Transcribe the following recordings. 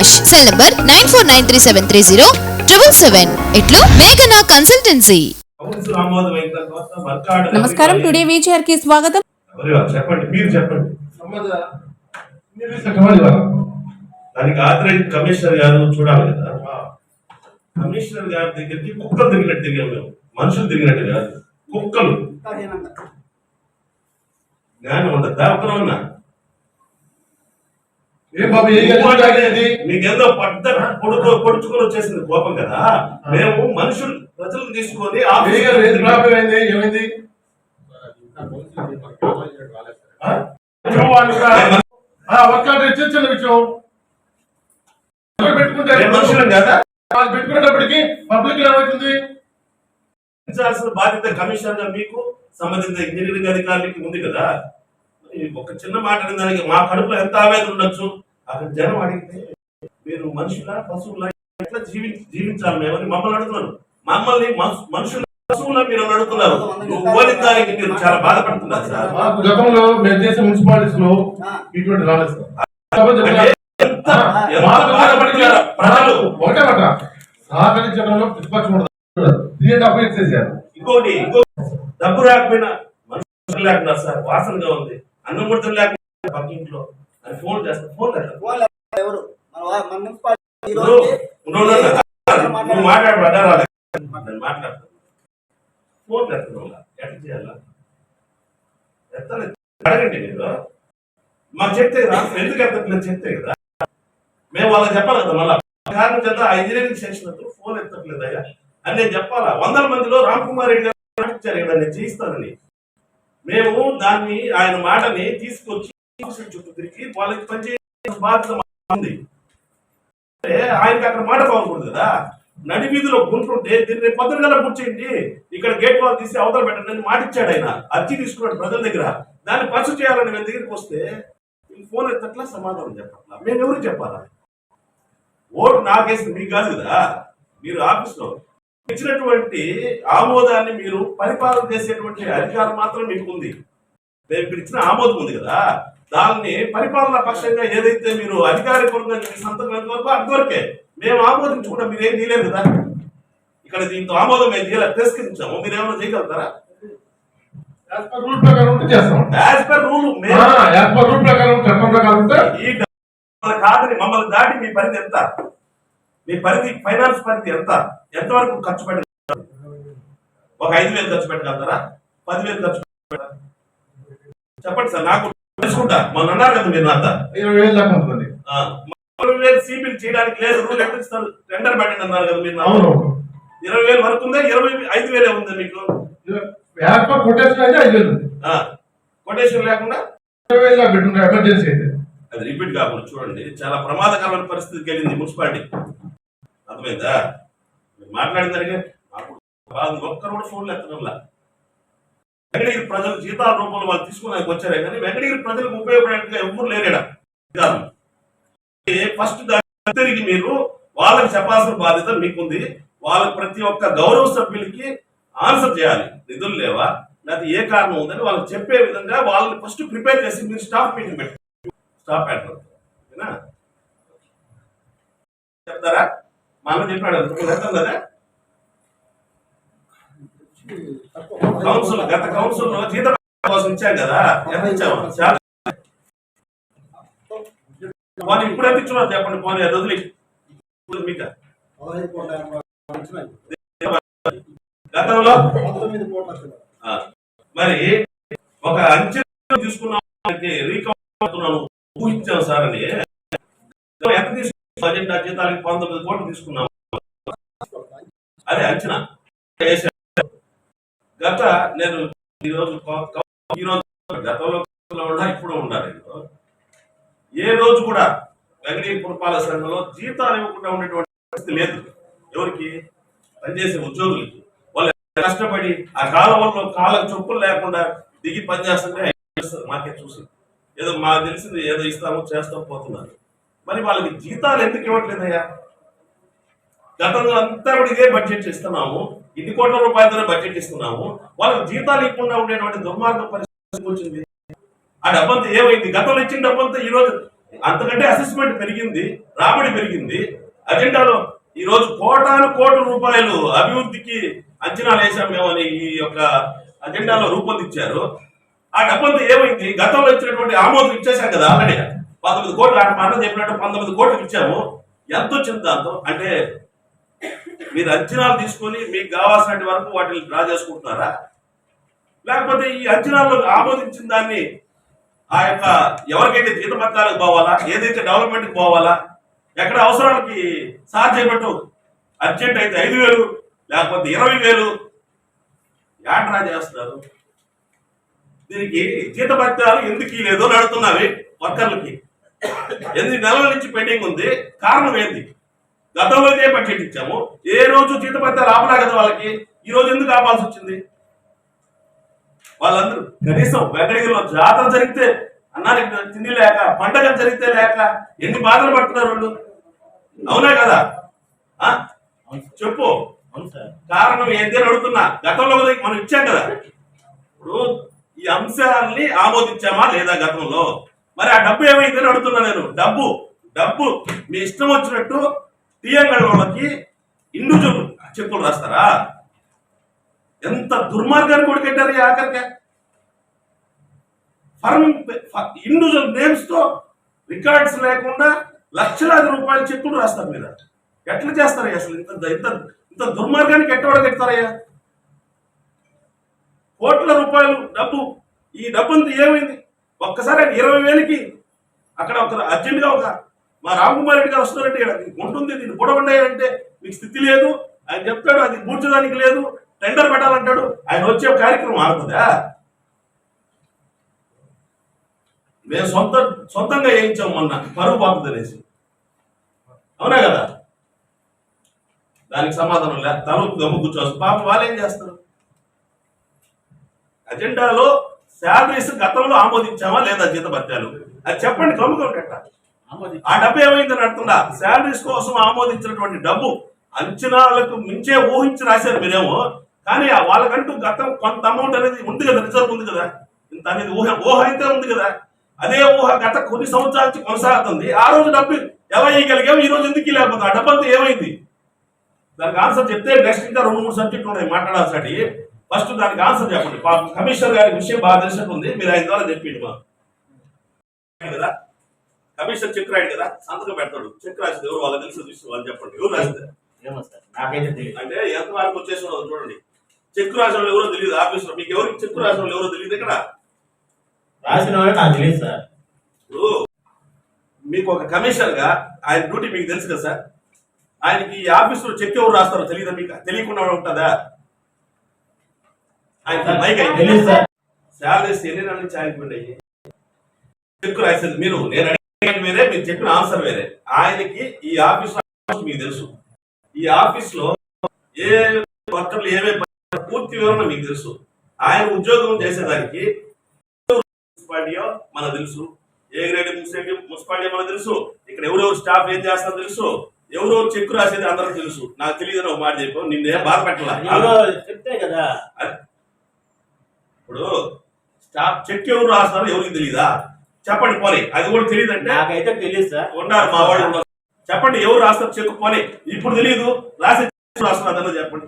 Cell number nine four nine three seven three zero triple seven ఇట్లు మేఘనా consultancy నమస్కారం today వీచర్కి స్వాగతం చెప్పండి మీరు చెప్పండి. దానికి ఆథరైజ్ కమిషనర్ గారు చూడాలి కదా. కమిషనర్ గారి దగ్గరికి కుక్కలు తిరిగినట్టు తిరిగాం మేము. మనుషులు తిరిగినట్టు కాదు. కుక్కలు. జ్ఞానం ఉండద్దా ఒక్కరు ఉన్నా? మీకేదో పడ్డ పొడుకో పొడుచుకొని వచ్చేసింది కోపం కదా? మేము మనుషులు ప్రజలను తీసుకొని ఏమైంది? ఆ? నువ్వు వాళ్ళు కూడా- ఆ, ఒక్క చిన్న విషయం పెట్టుకుంటే మనుషులం కదా? వాళ్ళు పెట్టుకునేటప్పటికి పబ్లిక్ ఏమవుతుంది బాధ్యత కమిషనర్గా మీకు సంబంధిత ఇంజనీరింగ్ అధికారులకి ఉంది కదా? ఒక చిన్న మాట అనే దానికి మా కడుపులో ఎంత ఆవేదన ఉండొచ్చు? అక్కడ జనం అడిగితే మీరు మనుషుల పశువుల ఎట్లా జీవి జీవించాలి మేమని మమ్మల్ని అడుగుతున్నారు. మమ్మల్ని మనుషు- మనుషుల పశువుల మీరు అడుగుతున్నారు. దానికి మీరు చాలా బాధపడుతున్నారు సార్. మాకు గతంలో మేము చేసే మున్సిపాలిటీస్లో ఇటువంటి రాలేదు ప్రజలు? ఒకటే మాట. సహకరించడంలో ప్రతిపక్షం ఇంకోటి ఇంకో డబ్బు రాకపోయినా మనుషులు లేకుండా సార్ వాసనగా ఉంది. అన్నం ముడతలు లేకుండా పక్కింట్లో అని ఫోన్ చేస్తా ఫోన్ ఎవరు? నువ్వు మాట్లాడు పడ్డారా నేను మాట్లాడతాను. ఫోన్ చేస్తున్నావు ఎట్లా చేయాలా? అడగండి మీరు. మాకు చెప్తే కదా ఎందుకు ఎత్తట్లేదు చెప్తే కదా. మేము వాళ్ళకి చెప్పాలి కదా మళ్ళా. కారణం చేత ఆ ఇంజనీరింగ్ సెక్షన్ అతను ఫోన్ ఎత్తట్లేదు అయ్యా. అని నేను చెప్పాలా? వందల మందిలో రామ్ కుమార్ రెడ్డి గారు ఇక్కడ నేను చేయిస్తానని. మేము దాన్ని ఆయన మాటని తీసుకొచ్చి చుట్టూ తిరిగి వాళ్ళకి పనిచేసే బాధ్యత ఉంది. అంటే ఆయనకి అక్కడ మాట బాగకూడదు కదా. నడి వీధిలో గుంటుంటే దీన్ని రేపు పొద్దున గల చేయండి ఇక్కడ గేట్ వాళ్ళు తీసి అవతల పెట్టండి అని మాట ఇచ్చాడు ఆయన. అర్జీ తీసుకున్నాడు ప్రజల దగ్గర. దాన్ని పసు చేయాలని మేము దగ్గరికి వస్తే ఫోన్ ఎత్తట్లా సమాధానం చెప్పట్లా? మేము ఎవరు చెప్పాలా? ఓటు నాకేసింది మీకు కాదు కదా. మీరు ఆఫీస్లో ఇచ్చినటువంటి ఆమోదాన్ని మీరు పరిపాలన చేసేటువంటి అధికారం మాత్రం మీకు ఉంది మేము ఇక్కడ ఇచ్చిన ఆమోదం ఉంది కదా దాన్ని పరిపాలనా పక్షంగా ఏదైతే మీరు అధికారికంగా సంతకం ఎంతవరకు అంతవరకే మేము ఆమోదించుకుంటాం. మీరు ఏం తీయలేరు కదా. ఇక్కడ దీంతో ఆమోదం మేము తీయలేదు తిరస్కరించాము. మీరు ఏమైనా చేయగలుగుతారా? ఈ కాదని మమ్మల్ని దాటి మీ పరిధి ఎంత మీ పరిధి ఫైనాన్స్ పరిధి ఎంత? ఎంతవరకు ఖర్చు పెట్టగలుగుతారు? ఒక ఐదు వేలు ఖర్చు పెట్టగలుగుతారా? పదివేలు ఖర్చు చెప్పండి సార్ నాకు తెలుసుకుంటా. మొన్న అన్నారు కదా మీరు నాతో. ఇరవై వేలు దాకా ఉంటుంది. ఆ, ఇరవై వేలు సిబిల్ చేయడానికి లేదు రూల్ ఎక్కడ ఇస్తారు? టెండర్ పెట్టండి అన్నారు కదా మీరు ఇరవై వేలు వరకు ఉందా? ఇరవై ఐదు వేలే ఉందా మీకు? కొటేషన్ అయితే ఐదు వేలు కొటేషన్ లేకుండా? ఇరవై వేలు ఎమర్జెన్సీ అయితే. అది రిపీట్ కాకుండా చూడండి. చాలా ప్రమాదకరమైన పరిస్థితికి వెళ్ళింది మున్సిపాలిటీ. అర్థమైందా? మీరు మాట్లాడిన దానికి మాకు ఒక్కరు కూడా ఫోన్లు ఎత్తడంలా. వెంకటగిరి ప్రజలు జీతాల రూపంలో వాళ్ళు తీసుకున్నాక వచ్చారే కానీ వెంకటగిరి ప్రజలకు ఉపయోగపడేట్టుగా ఎవరు లేరేడా ఫస్ట్ దానికి మీరు వాళ్ళకి చెప్పాల్సిన బాధ్యత మీకుంది. వాళ్ళకి ప్రతి ఒక్క గౌరవ సభ్యులకి ఆన్సర్ చేయాలి. నిధులు లేవా? లేకపోతే ఏ కారణం ఉందని వాళ్ళకి చెప్పే విధంగా వాళ్ళని ఫస్ట్ ప్రిపేర్ చేసి మీరు స్టాఫ్ మీటింగ్ పెట్టండి. స్టాప్ పెట్టరు ఓకేనా? చెప్తారా? మా అన్న చెప్పాడు అంతకు కదా కౌన్సిల్ గత కౌన్సిల్లో జీతం కోసం ఇచ్చాం కదా ఎంత ఇచ్చాము పోనీ ఇప్పుడు ఎంత ఇచ్చున్నారు చెప్పండి పోనీ అది వదిలి. మీకు. గతంలో? మరి ఒక అంచె తీసుకున్నాం రీకౌంట్ ఊహించాం సార్ అని. ఎంత తీసుకున్నాం అజెండా జీతాలకి పంతొమ్మిది కోట్లు తీసుకున్నాం. అదే అంచనా. గత నేను ఈరోజు ఈరోజు గతంలో ఉన్నా ఇప్పుడు ఉండాలి ఏ రోజు కూడా వెంకటగిరి పురపాలక సంఘంలో జీతాలు ఇవ్వకుండా ఉండేటువంటి పరిస్థితి లేదు. ఎవరికి? పనిచేసే ఉద్యోగులకి. వాళ్ళు కష్టపడి ఆ కాలంలో కాళ్ళకు చొప్పులు లేకుండా దిగి పనిచేస్తుంటే మాకే చూసి ఏదో మాకు తెలిసింది ఏదో ఇస్తాము చేస్తాం పోతున్నారు. మరి వాళ్ళకి జీతాలు ఎందుకు ఇవ్వట్లేదయ్యా? గతంలో అంతా కూడా ఇదే బడ్జెట్ ఇస్తున్నాము ఇన్ని కోట్ల రూపాయలతో బడ్జెట్ ఇస్తున్నాము. వాళ్ళకి జీతాలు ఇవ్వకుండా ఉండేటువంటి దుర్మార్గ పరిస్థితి వచ్చింది. ఆ డబ్బంతా ఏమైంది? గతంలో ఇచ్చిన డబ్బంతా ఈ రోజు అంతకంటే అసెస్మెంట్ పెరిగింది రాబడి పెరిగింది. అజెండాలో ఈ రోజు కోటాను కోట్ల రూపాయలు అభివృద్ధికి అంచనా వేశాం మేమని ఈ యొక్క అజెండాలో రూపొందించారు. ఆ డబ్బంతా ఏమైంది? గతంలో ఇచ్చినటువంటి ఆమోదం ఇచ్చేశాం కదా ఆల్రెడీ. పంతొమ్మిది కోట్లు ఆట మాట చెప్పినట్టు పంతొమ్మిది కోట్లు ఇచ్చాము. ఎంత వచ్చింది దాంతో? అంటే మీరు అంచనాలు తీసుకొని మీకు కావాల్సిన వరకు వాటిని డ్రా చేసుకుంటున్నారా? లేకపోతే ఈ అంచనాల్లో ఆమోదించిన దాన్ని ఆ యొక్క ఎవరికైతే జీతపత్రాలకు పోవాలా ఏదైతే డెవలప్మెంట్కి పోవాలా ఎక్కడ అవసరాలకి సార్ చేయబట్టు అర్జెంట్ అయితే ఐదు వేలు లేకపోతే ఇరవై వేలు యాడ్రా చేస్తున్నారు? దీనికి జీతపత్రాలు ఎందుకు లేదో నడుతున్నావి వర్కర్లకి. ఎనిమిది నెలల నుంచి పెండింగ్ ఉంది. కారణం ఏంది? గతంలో ఇదే బడ్జెట్ ఇచ్చాము. ఏ రోజు జీతపత్రాలు ఆపలా కదా వాళ్ళకి? ఈ రోజు ఎందుకు ఆపాల్సి వచ్చింది? వాళ్ళందరూ కనీసం వెంకటగిరిలో జాతర జరిగితే అన్నానికి తిండి లేక పండగ జరిగితే లేక ఎన్ని బాధలు పడుతున్నారు వాళ్ళు? అవునా కదా? చెప్పు. కారణం ఏంటి అని అడుగుతున్నా. గతంలో మనం ఇచ్చాం కదా. ఇప్పుడు ఈ అంశాలని ఆమోదించామా లేదా గతంలో? మరి ఆ డబ్బు ఏమైందని అడుగుతున్నా నేను. డబ్బు డబ్బు. మీ ఇష్టం వచ్చినట్టు టీఎంగల్ వాళ్ళకి ఇండివిజువల్ చెక్కులు రాస్తారా? ఎంత దుర్మార్గాన్ని కొడుకెట్టారు ఈ ఆఖరికే? ఫర్మ్ ఇండివిజువల్ నేమ్స్తో రికార్డ్స్ లేకుండా లక్షలాది రూపాయల చెక్కులు రాస్తారు మీరు. ఎట్లా చేస్తారయ్యా అసలు ఇంత ఇంత ఇంత దుర్మార్గానికి ఎట్టవాడు కడతారయ్యా కోట్ల రూపాయలు డబ్బు. ఈ డబ్బు అంతా ఏమైంది? ఒక్కసారి ఆయన ఇరవై వేలకి అక్కడ ఒక అర్జెంటుగా ఒక మా రామకుమార్ రెడ్డి గారు వస్తున్నారంటే ఉంటుంది దీన్ని బుడబండాయంటే మీకు స్థితి లేదు. ఆయన చెప్తాడు అది కూర్చోడానికి లేదు టెండర్ పెట్టాలంటాడు ఆయన వచ్చే కార్యక్రమం ఆగుతుందా? మేము సొంత సొంతంగా వేయించాం మొన్న పరువు పోతుంది అనేసి అవునా కదా? దానికి సమాధానం లేదు తలుపు గమ్ము కూర్చోవచ్చు పాప వాళ్ళు ఏం చేస్తారు? అజెండాలో శాలరీస్ గతంలో ఆమోదించామా లేదా జీతభత్యాలు? అది చెప్పండి కమ్ముకోట ఆ డబ్బు ఏమైందని అంటున్నా? శాలరీస్ కోసం ఆమోదించినటువంటి డబ్బు అంచనాలకు మించే ఊహించి రాశారు మీరేమో. కానీ వాళ్ళకంటూ గతం కొంత అమౌంట్ అనేది ఉంది కదా రిజర్వ్ ఉంది కదా. ఇంత అనేది ఊహ ఊహ అయితే ఉంది కదా. అదే ఊహ గత కొన్ని సంవత్సరాల నుంచి కొనసాగుతుంది. ఆ రోజు డబ్బు ఎలా ఇవ్వగలిగాం ఈ రోజు ఎందుకు లేకపోతే ఆ డబ్బు అంతా ఏమైంది? దానికి ఆన్సర్ చెప్తే నెక్స్ట్ ఇంకా రెండు మూడు సబ్జెక్టులు ఉన్నాయి మాట్లాడాల్సి ఫస్ట్ దానికి ఆన్సర్ చెప్పండి. పాపం కమిషనర్ గారి విషయం బాగా తెలిసినట్టు ఉంది మీరు ఆయన ద్వారా చెప్పింది మా కదా? కమిషనర్ చెక్ రాయడు కదా? సంతకం పెడతాడు. చెక్ రాసింది ఎవరు? వాళ్ళకి తెలిసిన విషయం వాళ్ళు చెప్పండి. ఎవరు రాసింది? అంటే ఎంత వరకు వచ్చేసి చూడండి. చెక్ రాసిన వాళ్ళు ఎవరో తెలియదు ఆఫీసులో. మీకు ఎవరికి చెక్ రాసిన వాళ్ళు ఎవరో తెలియదు ఇక్కడ? రాసిన నాకు తెలియదు సార్. ఇప్పుడు మీకు ఒక కమిషనర్గా ఆయన డ్యూటీ మీకు తెలుసు కదా సార్? ఆయనకి ఈ ఆఫీసులో చెక్ ఎవరు రాస్తారో తెలియదా మీకు? తెలియకుండా ఉంటుందా ఆయన మైక్ అయితే తెలియదు సార్ శాలరీస్ ఎన్ని నెలల నుంచి ఆగిపోయినాయి చెక్ రాసేది మీరు నేను అడిగినది వేరే మీరు చెప్పిన ఆన్సర్ వేరే. ఆయనకి ఈ ఆఫీస్ మీకు తెలుసు. ఈ ఆఫీస్లో ఏ వర్కర్లు ఏమేమి పూర్తి వివరణ మీకు తెలుసు. ఆయన ఉద్యోగం చేసేదానికి మున్సిపాలిటీయో మనకు తెలుసు. ఏ గ్రేడ్ మున్సిపాలిటీ మున్సిపాలిటీ మనకు తెలుసు. ఇక్కడ ఎవరెవరు స్టాఫ్ ఏం చేస్తారో తెలుసు. ఎవరెవరు చెక్ రాసేది అందరూ తెలుసు. నాకు తెలియదని ఒక మాట చెప్పావు నిన్నేం బాధ పెట్టాల? ఎవరో చెప్తే కదా. ఇప్పుడు చెక్ ఎవరు రాస్తారో ఎవరికి తెలియదా చెప్పండి పోనీ. అది కూడా తెలియదంటే నాకైతే తెలియదు సార్. ఉన్నారు మా వాళ్ళు. చెప్పండి ఎవరు రాస్తారు చెక్? పోనీ. ఇప్పుడు తెలియదు రాసే రాస్తున్నారు చెప్పండి.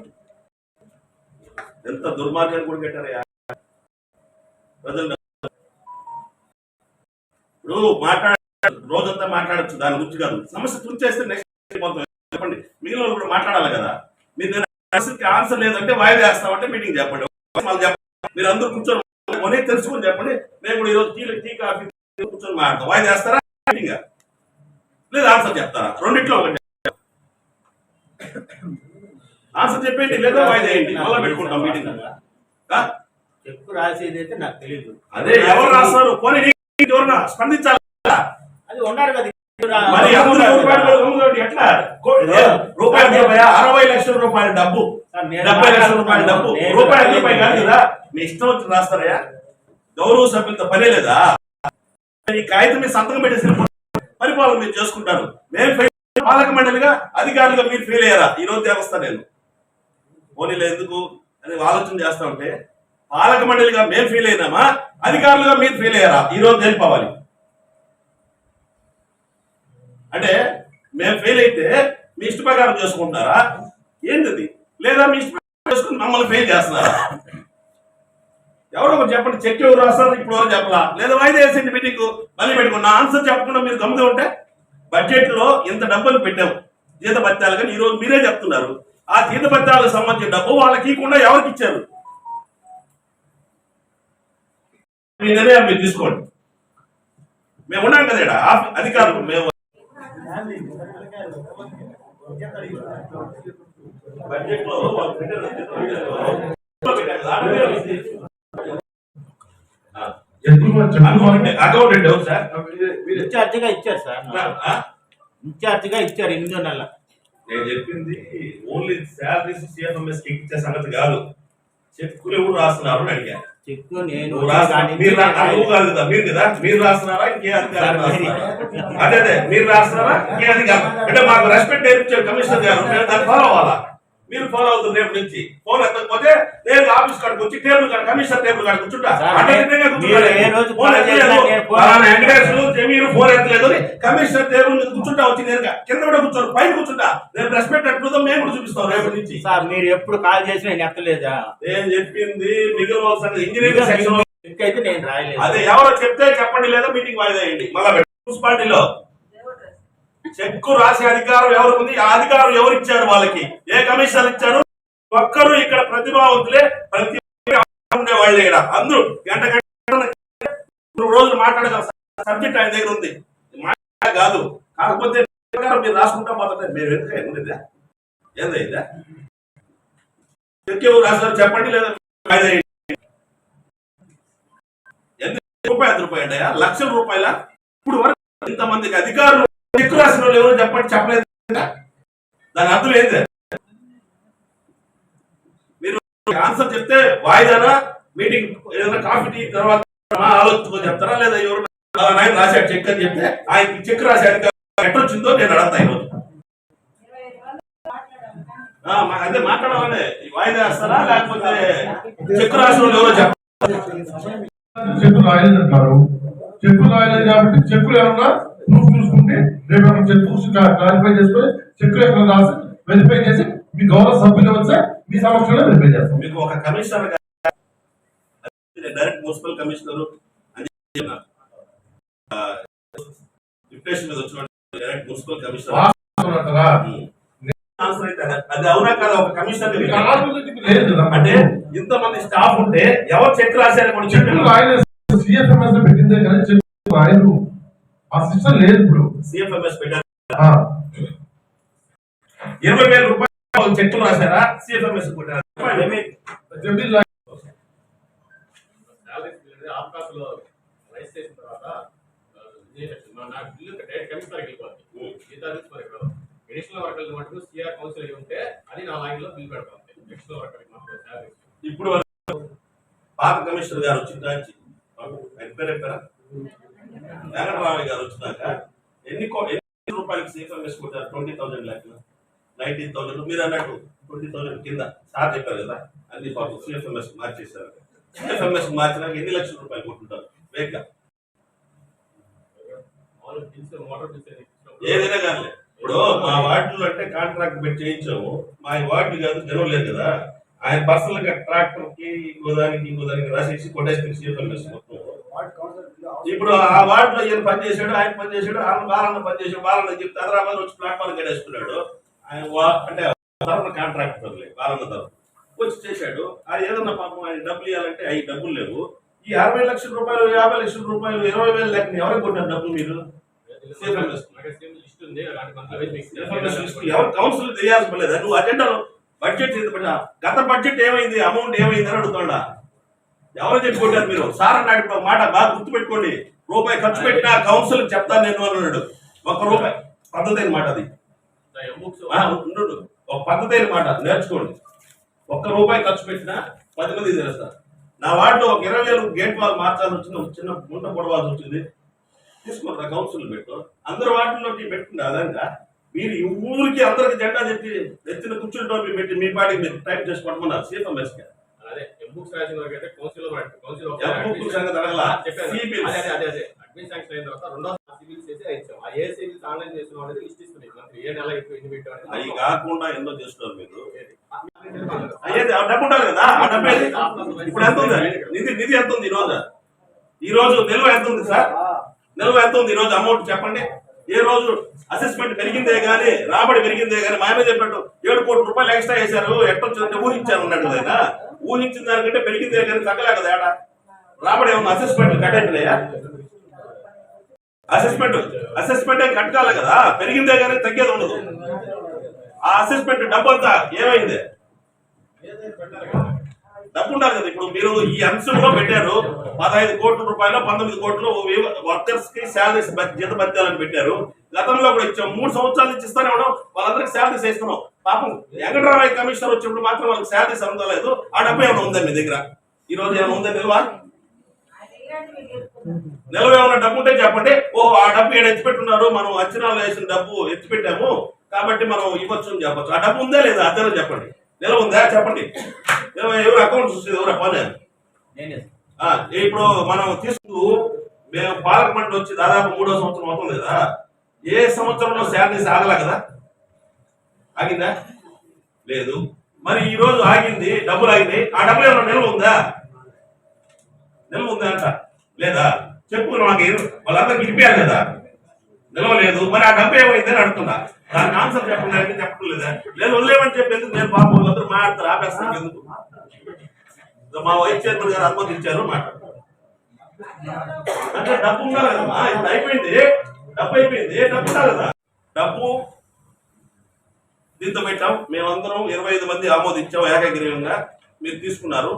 ఎంత దుర్మార్గాన్ని కూడా పెట్టారయ్యా ప్రజలు ఇప్పుడు మాట్లాడ రోజంతా మాట్లాడచ్చు. దాని గురించి కాదు. సమస్య తుంచేస్తే నెక్స్ట్ చెప్పండి. మిగిలిన కూడా మాట్లాడాలి కదా. మీరు ఆన్సర్ లేదంటే వాయిదా వేస్తామంటే మీటింగ్ చెప్పండి. మీరు అందరూ కూర్చొని కొనే తెలుసుకొని చెప్పండి. మేము కూడా ఈరోజు టీ టీ కాఫీ కూర్చొని మాట్లాడతాం. వాయిదా వేస్తారా? లేదా ఆన్సర్ చెప్తారా? రెండిట్లో ఒకటి ఆన్సర్ చెప్పండి లేదా వాయిదా వేయండి. మళ్ళీ పెట్టుకుంటాం మీటింగ్? చెక్కు రాసేది అయితే నాకు తెలియదు అదే ఎవరు రాస్తారు? పోనీ ఎవరన్నా స్పందించాలి? అది ఉన్నారు కదా మరి రూపాయలు. ఎట్లా? రూపాయలు అరవై లక్షల రూపాయల డబ్బు. నేను డెబ్బై లక్షల రూపాయల డబ్బు. రూపాయలు రూపాయి కాదు కదా? మీ ఇష్టం వచ్చి రాస్తారయ్యా. గౌరవ సభ్యులతో పనే లేదా? ఈ కాగితం మీద సంతకం పెట్టేసిన పరిపాలన మీరు చేసుకుంటారు. మేము ఫెయిల్ పాలక మండలిగా అధికారులుగా మీరు ఫెయిల్ అయ్యారా? ఈ రోజు దేవస్థా నేను. పోనీలో ఎందుకు? అని ఆలోచన చేస్తా ఉంటే పాలక మండలిగా మేము ఫెయిల్ అయినామా? అధికారులుగా మీరు ఫెయిల్ అయ్యారా? ఈ రోజు తెలిపోవాలి అంటే మేము ఫెయిల్ అయితే మీ ఇష్ట ప్రకారం చేసుకుంటున్నారా? ఏంటిది? లేదా మీ చేసుకుని మమ్మల్ని ఫెయిల్ చేస్తున్నారా? ఎవరో ఒకరు చెప్పండి చెక్ ఎవరు రాస్తారు ఇప్పుడు ఎవరు చెప్పలా? లేదా వాయిదా వేసింది మీటింగ్ మళ్ళీ పెట్టుకున్నా ఆన్సర్ చెప్పకుండా మీరు గమ్ముగా ఉంటే బడ్జెట్లో ఇంత డబ్బులు పెట్టాము జీత భత్యాలు కానీ ఈ రోజు మీరే చెప్తున్నారు. ఆ జీత భత్యాలకు సంబంధించిన డబ్బు వాళ్ళకి ఇవ్వకుండా ఎవరికి ఇచ్చారు? మీ నిర్ణయం మీరు తీసుకోండి. మేము ఉన్నాం కదా ఇక్కడ అధికారులు మేము బడ్జెట్లో అకౌంటెంట్ సార్ ఇన్ఛార్జిగా ఇచ్చారు సార్? ఇన్ఛార్జిగా ఇచ్చారు ఎనిమిదో నెల నేను చెప్పింది ఓన్లీ శాలరీస్ సిఎఫ్ఎంఎస్కి ఇచ్చే సంగతి కాదు. చెక్కులు ఎవరు రాస్తున్నారు అని అడిగాను. చెక్కు నేను మీరు కాదు కదా మీరు కదా? మీరు రాస్తున్నారా? ఇంకే అధికారులు రాస్తున్నారా? అదే అదే మీరు రాస్తున్నారా? ఇంకే అధికారులు అంటే మాకు రెస్పెక్ట్ నేర్పించారు కమిషనర్ గారు. మేము దాన్ని ఫాలో అవ్వాలా? మీరు ఫాలో అవుతుంది రేపు నుంచి. ఫోన్ ఎత్తకపోతే నేను ఆఫీస్ కాడికి వచ్చి టేబుల్ కాడ కమిషనర్ టేబుల్ కాడ కూర్చుంటా. మీరు ఫోన్ ఫోన్ ఎత్తలేదు. ఫోన్ ఫోన్ కమిషనర్ టేబుల్ మీద కూర్చుంటా వచ్చి నేరుగా కింద కూడా కూర్చోరు పైన కూర్చుంటా. రేపు రెస్పెక్ట్ ఎట్లుందో మేము కూడా చూపిస్తాం రేపటి నుంచి. సార్ మీరు ఎప్పుడు కాల్ చేసినా నేను ఎత్తలేదా? నేను చెప్పింది మిగిలిన ఇంజనీరింగ్ సెక్షన్ అయితే నేను రాయలేదు. అదే ఎవరో చెప్తే చెప్పండి లేదా మీటింగ్ వాయిదా వేయండి. మళ్ళా మున్సిపాలిటీలో చెక్కు రాసే అధికారం ఎవరికి ఉంది ఆ అధికారం ఎవరు ఇచ్చారు వాళ్ళకి? ఏ కమిషన్ ఇచ్చారు? ఒక్కరు ఇక్కడ ప్రతిభావంతులే ప్రతి ఉండేవాళ్ళే ఇక్కడ. అందరూ గంట గంట రోజులు మాట్లాడగల సబ్జెక్ట్ ఆయన దగ్గర ఉంది. మాట్లాడ కాదు. కాకపోతే మీరు రాసుకుంటా పోతుంటే మేము ఎందుకు ఏందా ఏందా ఎవరు రాశారు చెప్పండి లేదా ఎంత లక్షల రూపాయల? ఇప్పుడు వరకు ఇంతమందికి అధికారులు చెక్కు రాసిన వాళ్ళు ఎవరు చెప్పండి చెప్పలేదు దాని అర్థం ఏంది? మీరు ఆన్సర్ చెప్తే వాయిదానా? మీటింగ్ ఏదైనా కాఫీ టీ తర్వాత ఆలోచించుకొని చెప్తారా? లేదా ఎవరు ఆయన రాశాడు చెక్ అని చెప్తే ఆయన చెక్ రాశాడు ఎట్టొచ్చిందో నేను అడగతా ఈరోజు. అదే మాట్లాడాలనే వాయిదా వేస్తారా? లేకపోతే చెక్ రాసిన వాళ్ళు ఎవరో చెప్పాలి చెక్కు రాయలేదు అంటారు చెక్కు రాయలేదు కాబట్టి చెక్కులు ఏమన్నా ప్రూఫ్ చూసుకుంటే రేపు ఏమన్నా చెక్కు క్లారిఫై చేసుకొని చెక్కులు ఎక్కడ రాసి వెరిఫై చేసి మీ గౌరవ సభ్యులు వచ్చా మీ సమక్షంలో వెరిఫై చేస్తాం. మీకు ఒక కమిషనర్ డైరెక్ట్ మున్సిపల్ కమిషనర్ అని డిప్యూటేషన్ మీద డైరెక్ట్ మున్సిపల్ కమిషనర్ అది- అవునా కదా? ఒక కమిషనర్ లేదు అంటే ఇంతమంది స్టాఫ్ ఉంటే ఎవరు చెక్ సిఎఫ్ఎంఎస్ పెట్టిందే కానీ ఆ సిస్టమ్ లేదు ఇప్పుడు. సిఎఫ్ఎంఎస్ పెట్టారు. ఆ, ఇరవై వేల రూపాయలు చెక్కులు రాశారా? సిఎఫ్ఎంఎస్ కొట్టారా ఆఫ్కాస్లో రైస్ చేసిన తర్వాత బిల్లు డైరెక్ట్ కమిషనర్కి వెళ్ళిపోతుంది జీతాలు మనకి రావు ఎడిషనల్ వర్కర్లు మటుకు సిఆర్ కౌన్సిల్ అయి ఉంటే అది నా లైన్లో బిల్ పెడతాం. ఎడిషనల్ వర్కర్కి మాత్రం శాలరీస్ ఇప్పుడు పాత కమిషనర్ గారు వచ్చిన ఆయన పేరు చెప్పారా గారు వచ్చినాక ఎన్ని కో- ఎన్ని రూపాయలకి సిఎఫ్ఎంఎస్ వేసుకుంటారు? ట్వంటీ థౌసండ్ లెక్కన నైన్టీన్ థౌసండ్ మీరు అన్నట్టు ట్వంటీ థౌసండ్ కింద సార్ చెప్పారు కదా అన్ని పాపం సిఎఫ్ఎంఎస్ మార్చేశారు. సిఎఫ్ఎంఎస్ మార్చినాక ఎన్ని లక్షల రూపాయలు కొట్టుంటారు? వేగ ఏదైనా కానీ ఇప్పుడు మా వార్డులో అంటే కాంట్రాక్ట్ పెట్టి చేయించాము. మా వార్డు కాదు జనం లేదు కదా. ఆయన పర్సనల్గా ట్రాక్టర్కి ఇంకో దానికి ఇంకో దానికి రాసేసి కొట్టేసి సిఎఫ్ఎంఎస్ మొత్తం ఇప్పుడు ఆ వార్డులో ఈయన పని చేశాడు ఆయన పని చేశాడు ఆయన బాలన్న పని చేశాడు బాలన్న చెప్తే హైదరాబాద్ వచ్చి ప్లాట్ఫామ్ గడేసుకున్నాడు ఆయన అంటే తరఫున కాంట్రాక్ట్ బాలన్న తరఫు వచ్చి చేశాడు. ఆ ఏదన్నా పాపం ఆయన డబ్బులు ఇవ్వాలంటే అవి డబ్బులు లేవు. ఈ అరవై లక్షల రూపాయలు యాభై లక్షల రూపాయలు ఇరవై వేల లెక్కన ఎవరికి కొట్టారు డబ్బులు మీరు? ఎవరు కౌన్సిల్ పర్లేదు నువ్వు అజెండాలో బడ్జెట్ గత బడ్జెట్ ఏమైంది అమౌంట్ ఏమైంది అని అడుగుతాడా ఎవరు చెప్పుకుంటారు మీరు? సార్ అన్నాడు ఇప్పుడు మాట బాగా గుర్తుపెట్టుకోండి. రూపాయి ఖర్చు పెట్టిన కౌన్సిల్ చెప్తాను నేను అన్నాడు. ఒక్క రూపాయి. పద్ధతి అనమాట అది. ఉండు ఒక పద్ధతి అనమాట నేర్చుకోండి. ఒక్క రూపాయి ఖర్చు పెట్టినా పది మంది తెలుస్తారు నా వాటిలో ఒక ఇరవై వేలు గేట్ వాళ్ళు మార్చాల్సి వచ్చింది. ఒక చిన్న గుంట పొడవాల్సి వచ్చింది. తీసుకుంటారా కౌన్సిల్ పెట్టు. అందరు వాటిలోకి పెట్టుకుంటే అదంగా మీరు ఈ ఊరికి అందరికి జెండా చెప్పి ఎత్తిన కూర్చుని పెట్టి మీ పాటికి మీరు టైప్ చేసి పట్టుకున్నారు. సీఎంఎస్ అదే. ఎంబుక్స్ రాసిన వరకు అయితే కౌన్సిల్ కౌన్సిల్. అదే అదే అదే అడ్మిన్ శాంక్షన్ అయిన తర్వాత రెండో సివిల్స్ చేసి ఇచ్చాం. ఆ ఏ సివిల్స్ ఆన్లైన్ చేసిన అనేది లిస్ట్ ఇస్తుంది మనకి ఏ నెల ఎక్కువ ఎన్ని అవి కాకుండా ఎన్నో చేస్తున్నారు మీరు? అయ్యేది డబ్బు ఉండాలి కదా? ఆ డబ్బు? ఇప్పుడు ఎంత ఉంది? నిధి నిధి ఎంత ఉంది ఈ రోజు ఈ రోజు నిల్వ ఎంత ఉంది సార్? నిల్వ ఎంత ఉంది ఈ రోజు అమౌంట్ చెప్పండి. ఏ రోజు అసెస్మెంట్ పెరిగిందే గానీ రాబడి పెరిగిందే గానీ మా ఆయన చెప్పినట్టు ఏడు కోట్ల రూపాయలు ఎక్స్ట్రా వేశారు. ఎట్టొచ్చిందంటే ఊహించారు అన్నాడు ఆయన. ఊహించిన దానికంటే పెరిగిందే కానీ తగ్గలే కదా ఏడా రాబడి ఏమన్నా అసెస్మెంట్ కట్టేట్లేయా అసెస్మెంట్ అసెస్మెంట్ ఏం కట్టాలి కదా. పెరిగిందే కానీ తగ్గేది ఉండదు. ఆ అసెస్మెంట్ డబ్బు అంతా ఏమైంది? డబ్బు ఉండాలి కదా ఇప్పుడు మీరు ఈ అంశంలో పెట్టారు. పదహైదు కోట్ల రూపాయలు పంతొమ్మిది కోట్లు వర్కర్స్కి శాలరీస్ జీత భత్యాలని పెట్టారు. గతంలో కూడా ఇచ్చాం. మూడు సంవత్సరాల నుంచి ఇస్తానే ఉన్నాం. వాళ్ళందరికీ శాలరీస్ వేస్తున్నాం పాపం వెంకటరామయ్య కమిషనర్ వచ్చినప్పుడు మాత్రం వాళ్ళకి శాలరీస్ అందలేదు ఆ డబ్బు ఏమైనా ఉందా మీ దగ్గర? ఈ రోజు ఏమైనా ఉందా నిల్వ? నిల్వ ఏమైనా డబ్బు ఉంటే చెప్పండి. ఓ ఆ డబ్బు ఏడు ఎత్తిపెట్టున్నారు మనం అంచనాలు వేసిన డబ్బు ఎత్తిపెట్టాము కాబట్టి మనం ఇవ్వచ్చు అని చెప్పొచ్చు. ఆ డబ్బు ఉందా లేదా? అదే చెప్పండి. నిల్వ ఉందా? చెప్పండి. ఎవరు ఎవరు అకౌంట్ చూసేది? ఎవరు పని ఇప్పుడు మనం తీసుకు మేము మండలి వచ్చి దాదాపు మూడో సంవత్సరం అవుతుంది కదా. ఏ సంవత్సరంలో శాలరీస్ ఆగలా కదా? ఆగిందా? లేదు. మరి ఈ రోజు ఆగింది డబ్బులు ఆగింది ఆ డబ్బులు ఏమైనా నిల్వ ఉందా? నిల్వ ఉందా అంట. లేదా? చెప్పు నాకు ఏం- వాళ్ళందరికి కదా. నిల్వ లేదు మరి ఆ డబ్బు ఏమైంది అని అడుగుతున్నా. దానికి ఆన్సర్ చెప్పండి అంటే చెప్పడం లేదా? లేదు వదిలేమని చెప్పి ఎందుకు నేను పాప వాళ్ళందరూ మాట్లాడతారు? ఆపేస్తాను ఎందుకు? మా వైస్ చైర్మన్ గారు అనుమతించారు మాట్లాడతారు అంటే డబ్బు ఉండాలి కదమ్మా ఇది అయిపోయింది. డబ్బు అయిపోయింది. డబ్బు ఉండాలి కదా. డబ్బు దీంతో పెట్టాం. మేమందరం ఇరవై ఐదు మంది ఆమోదించాం ఏకగ్రీవంగా. మీరు తీసుకున్నారు.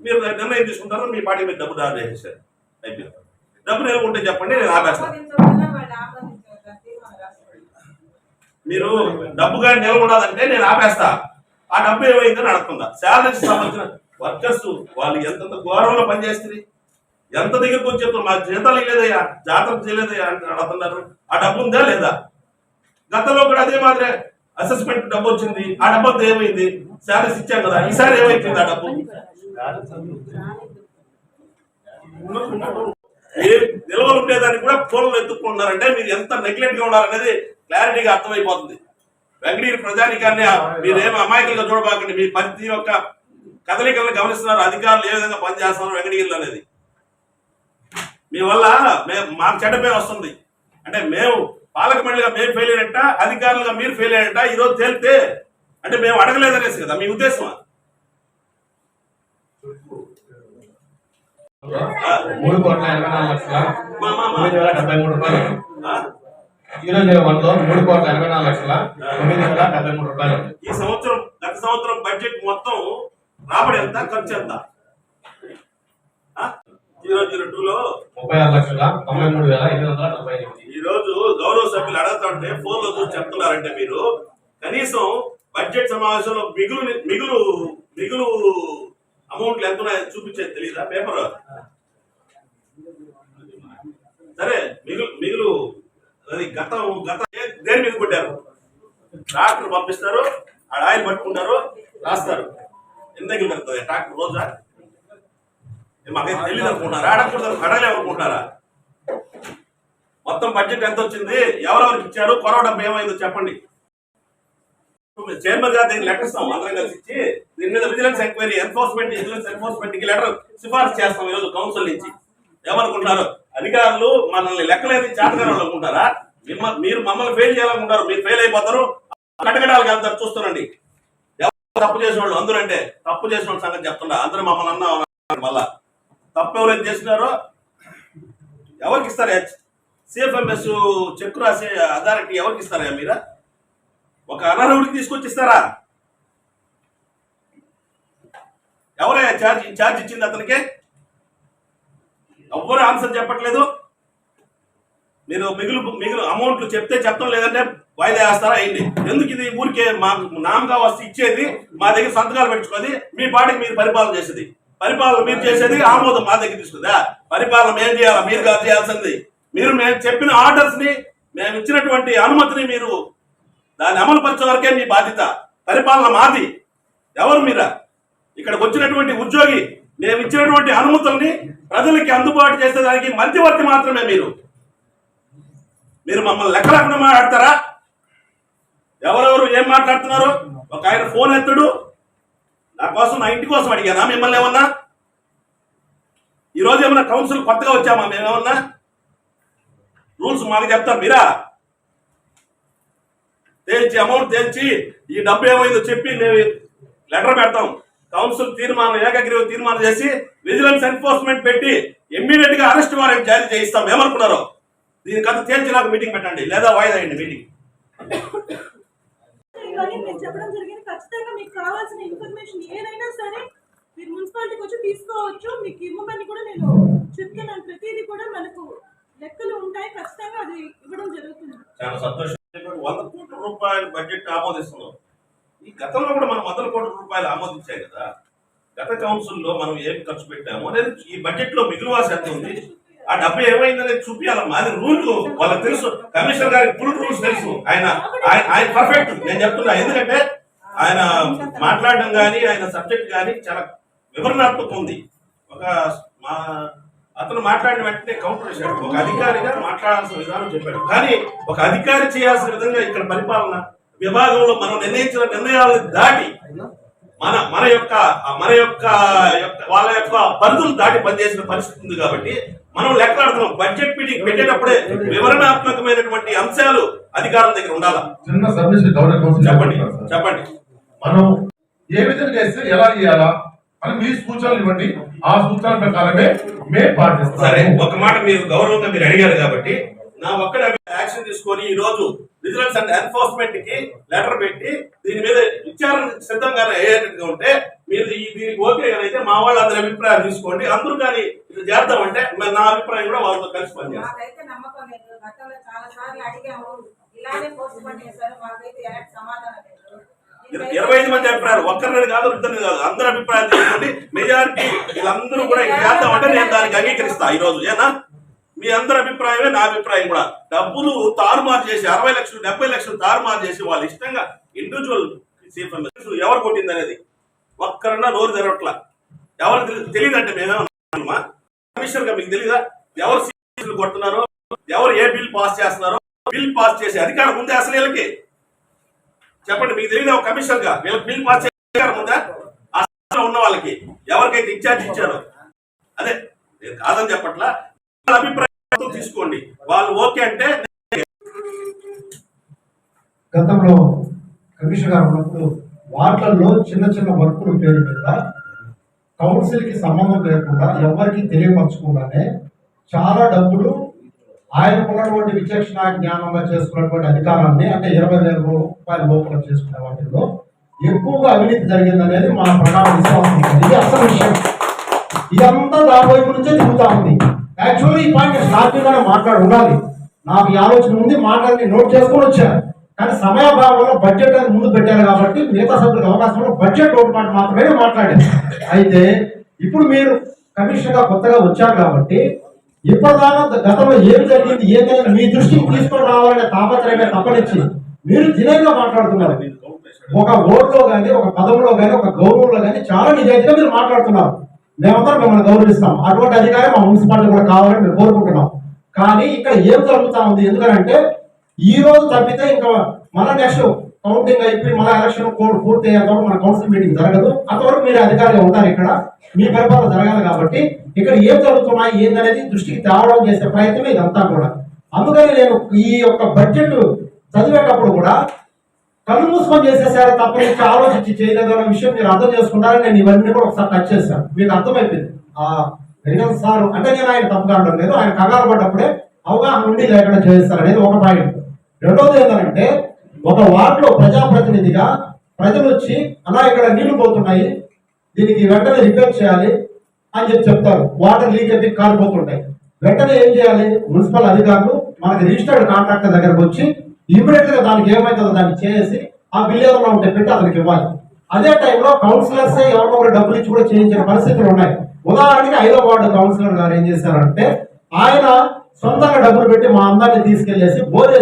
మీరు నిర్ణయం తీసుకుంటారు. మీ పార్టీ మీద డబ్బు డ్రా చేసేసారు అయిపోయింది. డబ్బు నిల్వ ఉంటే చెప్పండి నేను ఆపేస్తాను మీరు డబ్బుగా నిల్వ ఉన్నదంటే నేను ఆపేస్తా. ఆ డబ్బు ఏమైందని అడుగుతుందా శాలరీకి సంబంధించిన వర్కర్స్ వాళ్ళు ఎంతంత గౌరవంలో పనిచేస్తుంది ఎంత దగ్గరకు వచ్చి చెప్తారు మా జీతాలు లేదయ్యా. జాతర చేయలేదయ్యా అని అడుగుతున్నారు. ఆ డబ్బు ఉందా లేదా? గతంలో కూడా అదే మాదిరే. అసెస్మెంట్ డబ్బు వచ్చింది. ఆ డబ్బు ఏమైంది? శాలరీస్ ఇచ్చాం కదా ఈసారి ఏమైపోయింది ఆ డబ్బు? ఏ నిల్వలు ఉండేదాన్ని కూడా ఫోన్లు ఎత్తుకున్నారంటే మీరు ఎంత నెగ్లెక్ట్గా ఉన్నారనేది క్లారిటీగా అర్థమైపోతుంది. వెంకటగిరి ప్రజానికాన్ని మీరేం అమాయకులుగా చూడబాకండి. మీ ప్రతి ఒక్క కదలికలను గమనిస్తున్నారు. అధికారులు ఏ విధంగా పనిచేస్తున్నారు వెంకటగిరిలో అనేది? మీ వల్ల మేము మాకు చెడ్డ పేరు వస్తుంది. అంటే మేము పాలక మండలిగా మేము ఫెయిల్ అయ్యారంట అధికారులుగా మీరు ఫెయిల్ అయ్యారంట ఈ రోజు తేలితే అంటే మేము అడగలేదనేసి కదా మీ ఉద్దేశం మూడు కోట్ల ఎనభై నాలుగు లక్షల తొమ్మిది వేల డెబ్బై మూడు రూపాయలు? జీరో జీరో వన్లో మూడు కోట్ల ఎనభై నాలుగు లక్షల తొమ్మిది వేల డెబ్బై మూడు రూపాయలు. ఈ సంవత్సరం గత సంవత్సరం బడ్జెట్ మొత్తం రాబడి ఎంత ఖర్చు ఎంత? జీరో జీరో టూ లో ముప్పై ఆరు లక్షల తొంభై మూడు వేల ఎనిమిది వందల డెబ్బై ఎనిమిది. ఈ రోజు గౌరవ సభ్యులు అడుగుతుంటే ఫోన్లో చూసి చెప్తున్నారంటే మీరు. కనీసం బడ్జెట్ సమావేశంలో మిగులు మిగులు మిగులు అమౌంట్లు ఎంత ఉన్నాయో చూపించేది తెలీదా? పేపర్ సరే మిగులు మిగులు అది గత గత దేని మీద కొట్టారు? ట్రాక్టర్ పంపిస్తారు ఆడ ఆయిల్ పట్టుకుంటారు రాస్తారు. ఎంత పెడుతుంది ట్రాక్టర్ రోజా? మాకైతే తెలియదు అనుకుంటున్నారా? అడగకూడదు అడగలే అనుకుంటారా మొత్తం బడ్జెట్ ఎంత వచ్చింది? ఎవరెవరికి ఇచ్చారు? కొరవ డబ్బు ఏమైందో చెప్పండి. చైర్మన్ గారు దీన్ని లెటర్ ఇస్తాం అందరం కలిసి ఇచ్చి దీని మీద విజిలెన్స్ ఎంక్వైరీ ఎన్ఫోర్స్మెంట్ విజిలెన్స్ ఎన్ఫోర్స్మెంట్కి లెటర్ సిఫార్సు చేస్తాం ఈరోజు కౌన్సిల్ నుంచి. ఏమనుకుంటున్నారు? అధికారులు మనల్ని లెక్కలేని చేతగారు అనుకుంటారా మిమ్మల్ని మీరు మమ్మల్ని ఫెయిల్ చేయాలనుకుంటారు మీరు ఫెయిల్ అయిపోతారు. కటకటాలకు వెళ్తారు చూస్తారండి ఎవరు తప్పు చేసిన వాళ్ళు అందరూ అంటే తప్పు చేసిన వాళ్ళ సంగతి చెప్తున్నా. అందరూ మమ్మల్ని అన్నా మళ్ళా. తప్పు ఎవరైతే చేసినారో ఎవరికి ఇస్తారా సిఎఫ్ఎంఎస్ చెక్ రాసే అథారిటీ ఎవరికి ఇస్తారా మీరా? ఒక అనర్హుడికి తీసుకొచ్చి ఇస్తారా ఎవరయ్యా ఛార్జ్ ఛార్జ్ ఇచ్చింది అతనికి? ఎవ్వరు ఆన్సర్ చెప్పట్లేదు. మీరు మిగులు మిగులు అమౌంట్లు చెప్తే చెప్తాం లేదంటే వాయిదా వేస్తారా? అయింది ఎందుకు ఇది ఊరికే మా నామగా వస్తే ఇచ్చేది? మా దగ్గర సంతకాలు పెట్టుకోది మీ పాటికి మీరు పరిపాలన చేసేది. పరిపాలన మీరు చేసేది ఆమోదం మా దగ్గర తీసుకుందా పరిపాలన ఏం చేయాలా? మీరు కాదు చేయాల్సింది. మీరు మేము చెప్పిన ఆర్డర్స్ని మేము ఇచ్చినటువంటి అనుమతిని మీరు దాన్ని అమలు పరిచే వరకే మీ బాధ్యత. పరిపాలన మాది. ఎవరు మీరా? ఇక్కడికి వచ్చినటువంటి ఉద్యోగి మేము ఇచ్చినటువంటి అనుమతుల్ని ప్రజలకి అందుబాటు చేసేదానికి మధ్యవర్తి మాత్రమే మీరు. మీరు మమ్మల్ని లెక్క లేకుండా మాట్లాడతారా? ఎవరెవరు ఏం మాట్లాడుతున్నారు? ఒక ఆయన ఫోన్ ఎత్తుడు నా కోసం నా ఇంటి కోసం అడిగానా? మిమ్మల్ని ఏమన్నా? ఈరోజు ఏమన్నా కౌన్సిల్ కొత్తగా వచ్చామా? మేమేమన్నా రూల్స్ మాకు చెప్తారు మీరా? తేల్చి అమౌంట్ తేల్చి ఈ డబ్బు ఏమైందో చెప్పి మేము లెటర్ పెడతాం. కౌన్సిల్ తీర్మానం ఏకగ్రీవ తీర్మానం చేసి విజిలెన్స్ ఎన్ఫోర్స్మెంట్ పెట్టి ఇమ్మీడియట్గా అరెస్ట్ వారెంట్ జారీ చేయిస్తాం. ఏమనుకున్నారు? దీని కథ తేల్చి నాకు మీటింగ్ పెట్టండి. లేదా వాయిదా అయ్యండి మీటింగ్. ఖచ్చితంగా మీకు కావాల్సిన ఇన్ఫర్మేషన్ ఏదైనా సరే మీరు మున్సిపాలిటీకి వచ్చి తీసుకోవచ్చు. మీకు ఇవ్వమని కూడా నేను చెప్తున్నాను. ప్రతిదీ కూడా మనకు లెక్కలు ఉంటాయి. ఖచ్చితంగా అది ఇవ్వడం జరుగుతుంది. చాలా సంతోషం వంద కోట్ల రూపాయల బడ్జెట్ ఆమోదిస్తున్నాం. ఈ గతంలో కూడా మనం వందల కోట్ల రూపాయలు ఆమోదించాయి కదా. గత కౌన్సిల్లో మనం ఏం ఖర్చు పెట్టాము అనేది ఈ బడ్జెట్లో మిగులువాసి ఎంత ఉంది? ఆ డబ్బు ఏమైందనేది చూపించాలమ్మా అది రూల్. వాళ్ళకి తెలుసు. కమిషనర్ గారికి ఫుల్ రూల్స్ తెలుసు. ఆయన ఆయన ఆయన పర్ఫెక్ట్ నేను చెప్తున్నా. ఎందుకంటే ఆయన మాట్లాడడం కానీ ఆయన సబ్జెక్ట్ కానీ చాలా వివరణాత్మకం ఉంది. ఒక మా అతను మాట్లాడిన వెంటనే కౌంటర్ చేశాడు ఒక అధికారిగా మాట్లాడాల్సిన విధానం చెప్పాడు. కానీ ఒక అధికారి చేయాల్సిన విధంగా ఇక్కడ పరిపాలన విభాగంలో మనం నిర్ణయించిన నిర్ణయాలను దాటి మన మన యొక్క మన యొక్క వాళ్ళ యొక్క పరిధులు దాటి పనిచేసిన పరిస్థితి ఉంది కాబట్టి మనం లెక్కలాడుతున్నాం. బడ్జెట్ మీటింగ్ పెట్టేటప్పుడే వివరణాత్మకమైనటువంటి అంశాలు అధికారం దగ్గర ఉండాలా? చెప్పండి చెప్పండి. మనం ఏ విధంగా చేస్తే ఎలా చేయాలా అని మీ సూచనలు ఇవ్వండి. ఆ సూచనల ప్రకారమే మేము పాటిస్తాం. సరే ఒక మాట మీరు గౌరవంగా మీరు అడిగారు కాబట్టి నా ఒక్కడ యాక్షన్ తీసుకొని ఈ రోజు విజిలెన్స్ అండ్ ఎన్ఫోర్స్మెంట్కి లెటర్ పెట్టి దీని మీద విచారణ సిద్ధంగా అయ్యేటట్టుగా ఉంటే మీరు దీనికి ఓకే అయితే మా వాళ్ళు అందరి అభిప్రాయాలు తీసుకోండి. అందరూ కానీ ఇది చేద్దామంటే మరి నా అభిప్రాయం కూడా వాళ్ళతో కలిసి పనిచేస్తాం ఇరవై ఐదు మంది అభిప్రాయాలు. ఒక్కరిని కాదు ఇద్దరిని కాదు. అందరి అభిప్రాయాలు తీసుకోండి. మెజారిటీ వీళ్ళందరూ కూడా చేద్దామంటే నేను దానికి అంగీకరిస్తా ఈ రోజు. ఏనా? మీ అందరి అభిప్రాయమే నా అభిప్రాయం కూడా. డబ్బులు తారుమారు చేసి అరవై లక్షలు డెబ్బై లక్షలు తారుమారు చేసి వాళ్ళు ఇష్టంగా ఇండివిజువల్ ఎవరు కొట్టింది అనేది ఒక్కరన్నా నోరు తెరవట్లా. ఎవరు తెలియదు అంటే మేమేమన్నా కమిషనర్గా మీకు తెలియదా ఎవరు సీట్లు కొడుతున్నారో? ఎవరు ఏ బిల్ పాస్ చేస్తున్నారో? బిల్ పాస్ చేసే అధికారం ఉంది అసలు వీళ్ళకి. చెప్పండి మీకు తెలియదు ఒక కమిషనర్గా? వీళ్ళకి బిల్ పాస్ చేసే ఉందా? ఆ ఉన్న వాళ్ళకి. ఎవరికైతే ఇన్ఛార్జ్ ఇచ్చారో. అదే నేను కాదని చెప్పట్లా. వాళ్ళ అభిప్రాయం తీసుకోండి. వాళ్ళు ఓకే అంటే గతంలో కమిషనర్ గారు ఉన్నప్పుడు వార్డులలో చిన్న చిన్న వర్కుల పేరు మీద కౌన్సిల్కి సంబంధం లేకుండా ఎవరికి తెలియపరచకుండానే చాలా డబ్బులు ఆయనకు ఉన్నటువంటి విచక్షణ జ్ఞానంగా చేసుకున్నటువంటి అధికారాన్ని అంటే ఇరవై వేల రూపాయల లోపల చేసుకునే వాటిల్లో ఎక్కువగా అవినీతి జరిగిందనేది మా ప్రధాన విశ్వాసం. ఇది అసలు విషయం. ఇదంతా దాని వైపు నుంచే తిరుగుతా ఉంది. యాక్చువల్లీ ఈ పాయింట్ సాధ్యంగానే మాట్లాడి ఉండాలి. నాకు ఈ ఆలోచన ఉంది మాట్లాడి నోట్ చేసుకొని వచ్చాను కానీ సమయాభావంలో బడ్జెట్ అని ముందు పెట్టారు కాబట్టి మిగతా సభ్యులకు అవకాశంలో బడ్జెట్ ఒకటి మాట మాత్రమే మాట్లాడాను. అయితే ఇప్పుడు మీరు కమిషన్గా కొత్తగా వచ్చారు కాబట్టి ఇప్పటిదాకా గతంలో ఏం జరిగింది? ఏదైనా మీ దృష్టికి తీసుకొని రావాలనే తాపత్రయమే తప్పనిచ్చి మీరు దినంగా మాట్లాడుతున్నారు. ఒక ఓట్లో కానీ ఒక పదంలో కానీ ఒక గౌరవంలో కానీ చాలా నిజాయితీగా మీరు మాట్లాడుతున్నారు. మేమందరం మిమ్మల్ని గౌరవిస్తాం. అటువంటి అధికారం మా మున్సిపాలిటీ కూడా కావాలని మేము కోరుకుంటున్నాం. కానీ ఇక్కడ ఏం జరుగుతా ఉంది? ఎందుకంటే ఈ రోజు తప్పితే ఇంకా మన నెక్స్ట్ కౌంటింగ్ అయిపోయి మన ఎలక్షన్ పూర్తి అయ్యేంతవరకు మన కౌన్సిల్ మీటింగ్ జరగదు. అంతవరకు మీరు అధికారులు ఉంటారు ఇక్కడ. మీ పరిపాలన జరగాలి కాబట్టి ఇక్కడ ఏం జరుగుతున్నాయి ఏందనేది దృష్టికి తేవడం చేసే ప్రయత్నం ఇదంతా కూడా. అందుకని నేను ఈ యొక్క బడ్జెట్ చదివేటప్పుడు కూడా కళ్ళు మూసుకొని చేసేసారు తప్ప నుంచి ఆలోచించి చేయలేదు అన్న విషయం మీరు అర్థం చేసుకుంటారని నేను ఇవన్నీ కూడా ఒకసారి టచ్ చేశాను. మీకు అర్థమైపోయింది. ఆ వెంకట సార్ అంటే నేను ఆయన తప్పుగా అనడం లేదు ఆయన కంగారు పడ్డప్పుడే అవగాహన ఉండి లేకుండా చేస్తారు అనేది ఒక పాయింట్ రెండోది ఏంటంటే ఒక వార్డులో ప్రజాప్రతినిధిగా ప్రజలు వచ్చి అలా ఇక్కడ నీళ్ళు పోతున్నాయి దీనికి వెంటనే రిపేర్ చేయాలి అని చెప్పి చెప్తారు. వాటర్ లీక్ అయితే కారిపోతుంటాయి వెంటనే ఏం చేయాలి? మున్సిపల్ అధికారులు మనకి రిజిస్టర్డ్ కాంట్రాక్టర్ దగ్గరకు వచ్చి ఇమీడియట్గా దానికి ఏమైతుందో దాన్ని చేసి ఆ బిల్ ఏదైనా ఉంటే పెట్టి అతనికి ఇవ్వాలి. అదే టైంలో కౌన్సిలర్స్ ఎవరో ఒకరు డబ్బులు ఇచ్చి కూడా చేయించిన పరిస్థితులు ఉన్నాయి. ఉదాహరణకి ఐదో వార్డు కౌన్సిలర్ గారు ఏం చేశారంటే ఆయన సొంతంగా డబ్బులు పెట్టి మా అందరిని తీసుకెళ్ళేసి బోర్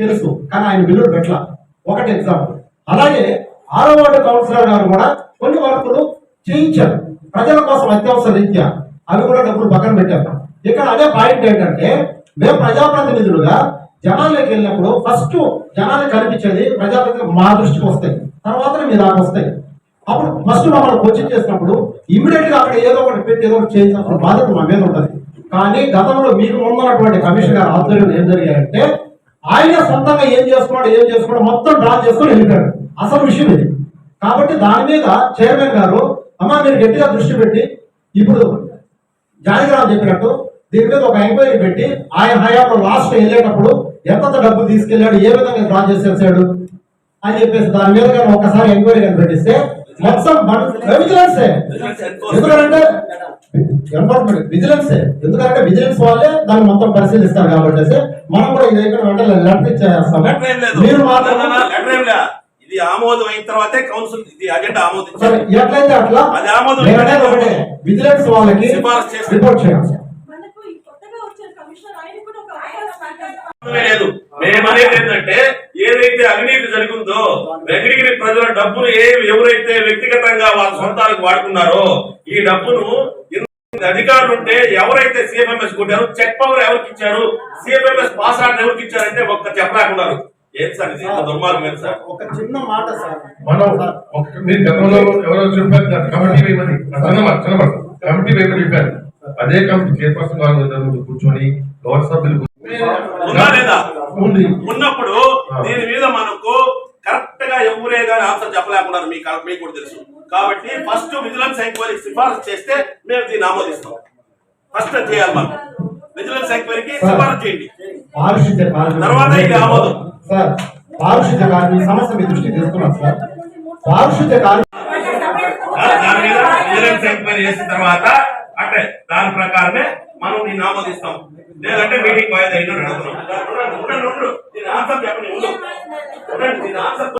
తెలుసు కానీ ఆయన బిల్లులు పెట్టలా. ఒకటి ఎగ్జాంపుల్. అలాగే ఆరో వార్డు కౌన్సిలర్ గారు కూడా కొన్ని వర్కులు చేయించారు. ప్రజల కోసం అత్యవసర రీత్యా అవి కూడా డబ్బులు పక్కన పెట్టారు ఇక్కడ అదే పాయింట్ ఏంటంటే మేము ప్రజాప్రతినిధులుగా జనాల్లోకి వెళ్ళినప్పుడు ఫస్ట్ జనాలకు కనిపించేది ప్రజాప్రతినిధులు మా దృష్టికి వస్తాయి. తర్వాత మీ దాకా వస్తాయి. అప్పుడు ఫస్ట్ మమ్మల్ని కోచింగ్ చేసినప్పుడు ఇమీడియట్గా అక్కడ ఏదో ఒకటి పెట్టి ఏదో ఒకటి చేయాల్సిన బాధ్యత మా మీద ఉంటుంది. కానీ గతంలో మీకు ముందున్నటువంటి కమిషన్ గారు ఆధ్వర్యంలో ఏం జరిగాయంటే ఆయన సొంతంగా ఏం చేసుకోవడం ఏం చేసుకోవడం మొత్తం డ్రా చేసుకొని వెళ్ళిపోయాడు. అసలు విషయం ఇది. కాబట్టి దాని మీద చైర్మన్ గారు అమ్మ మీరు గట్టిగా దృష్టి పెట్టి ఇప్పుడు జానకిరావు చెప్పినట్టు దీని మీద ఒక ఎంక్వైరీ పెట్టి ఆయన హయాంలో లాస్ట్ వెళ్ళేటప్పుడు ఎంత డబ్బు తీసుకెళ్ళాడు ఏ విధంగా డ్రా చేసేసాడు అని చెప్పేసి దాని మీద కానీ ఒకసారి ఎంక్వైరీ కానీ పెట్టిస్తే మొత్తం విజిలెన్స్. ఎందుకంటే ఎన్ఫోర్స్మెంట్ విజిలెన్స్. ఎందుకంటే విజిలెన్స్ వాళ్ళే దాన్ని మొత్తం పరిశీలిస్తారు కాబట్టి మనం కూడా ఇది అయిపోయిన వెంటనే లెటర్ లేదు. మీరు మాత్రం ఇది ఆమోదం అయిన తర్వాతే కౌన్సిల్ ఇది అజెండా సరే ఆమోదించాలి ఎట్లయితే అట్లా అది ఆమోదం ఒకటే విజిలెన్స్ వాళ్ళకి సిఫారసు చేసి- రిపోర్ట్ చేయాలి. మనకు ఈ కొత్తగా వచ్చారు కమిషనర్ ఆయన కూడా ఒక అవకాశం ఇవ్వండి. సంబంధమే లేదు. మేమనేది ఏంటంటే ఏదైతే అవినీతి జరిగిందో వెంకటగిరి ప్రజల డబ్బును ఏ ఎవరైతే వ్యక్తిగతంగా వాళ్ళ సొంతాలకు వాడుకున్నారో ఈ డబ్బును అధికారులు ఉంటే ఎవరైతే సిఎంఎంఎస్ కొట్టారో చెక్ పవర్ ఎవరికి ఇచ్చారు? సిఎంఎంఎస్ పాస్ ఆర్డర్ ఎవరికి ఇచ్చారంటే ఒక్క చెప్పలేకున్నారు ఏం సార్ ఇది? దుర్మార్గం సార్? ఒక చిన్న మాట సార్. మనం ఒక- మీరు గతంలో ఎవరో చెప్పారు కదా, కమిటీ వేయమని. వేయమని చెప్పారు. అదే కమిటీ చైర్పర్సన్ గారు కూర్చొని గౌరవ సభ్యులు ఉందా లేదా? ఉన్నప్పుడు దీని మీద మనకు కరెక్ట్గా ఎవరే గాని ఆన్సర్ చెప్పలేకున్నారు. మీకు మీకు కూడా తెలుసు. కాబట్టి ఫస్ట్ విజిలెన్స్ ఎంక్వైరీ సిఫారసు చేస్తే మేము దీన్ని ఆమోదిస్తాం. ఫస్ట్ చేయాలి మనం. విజిలెన్స్ ఎంక్వైరీకి సిఫారసు చేయండి. తర్వాత ఇది ఆమోదం. సార్ పారిశుద్ధ్య కార్మిక సమస్య మీ దృష్టి తీసుకున్నాం సార్. పారిశుద్ధ్య కార్మిక దాని మీద చేసిన తర్వాత అంటే దాని ప్రకారమే మనం నేను ఆమోదిస్తాం. లేదంటే మీటింగ్ వాయిదా అయినా నడుస్తున్నాం ఆన్సర్ చెప్పండి ఆన్సర్